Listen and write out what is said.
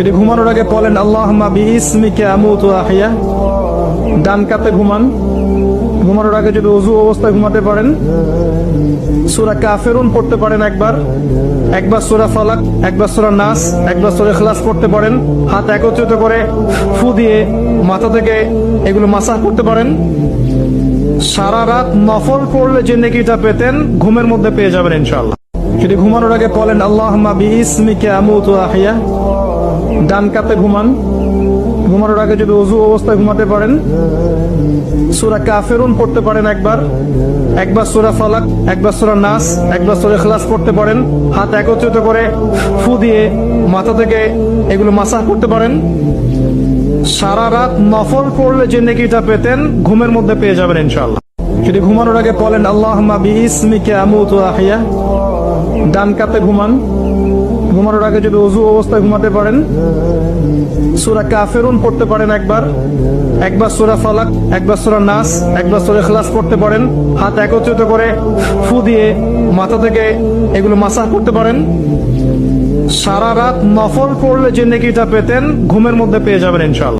যদি ঘুমানোর আগে বলেন আল্লাহ ডান কাতে ঘুমান। ঘুমানোর আগে যদি অজু অবস্থায় ঘুমাতে পারেন, সুরা কাফেরুন পড়তে পারেন একবার। একবার সুরা ফালাক, একবার সুরা নাস, একবার সুরা খ্লাস পড়তে পারেন। হাত একত্রিত করে ফু দিয়ে মাথা থেকে এগুলো মাসাজ করতে পারেন। সারা রাত নফল পড়লে যে নেকিটা পেতেন, ঘুমের মধ্যে পেয়ে যাবেন ইনশাআল্লাহ। যদি ঘুমানোর আগে বলেন আল্লাহ বিসমিকে আমুতু আহিয়া ডান কাতে ঘুমান। ঘুমানোর আগে যদি অজু অবস্থায় ঘুমাতে পারেন, সুরা কাফেরুন পড়তে পারেন একবার। একবার সুরা ফালাক, একবার সুরা নাস, একবার সুরা খ্লাস পড়তে পারেন। হাত একত্রিত করে ফু দিয়ে মাথা থেকে এগুলো মাসাজ করতে পারেন। সারা রাত নফল পড়লে যে নেকিটা পেতেন, ঘুমের মধ্যে পেয়ে যাবেন ইনশাআল্লাহ। যদি ঘুমানোর আগে বলেন আল্লাহ ডান কাতে ঘুমান। ঘুমানোর আগে যদি অজু অবস্থায় ঘুমাতে পারেন, সুরা কাফেরুন পড়তে পারেন একবার। একবার সুরা ফালাক, একবার সুরা নাস, একবার সুরা খ্লাস পড়তে পারেন। হাত একত্রিত করে ফু দিয়ে মাথা থেকে এগুলো মাসাজ করতে পারেন। সারা রাত নফল পড়লে যে নেকিটা পেতেন, ঘুমের মধ্যে পেয়ে যাবেন ইনশাআল্লাহ।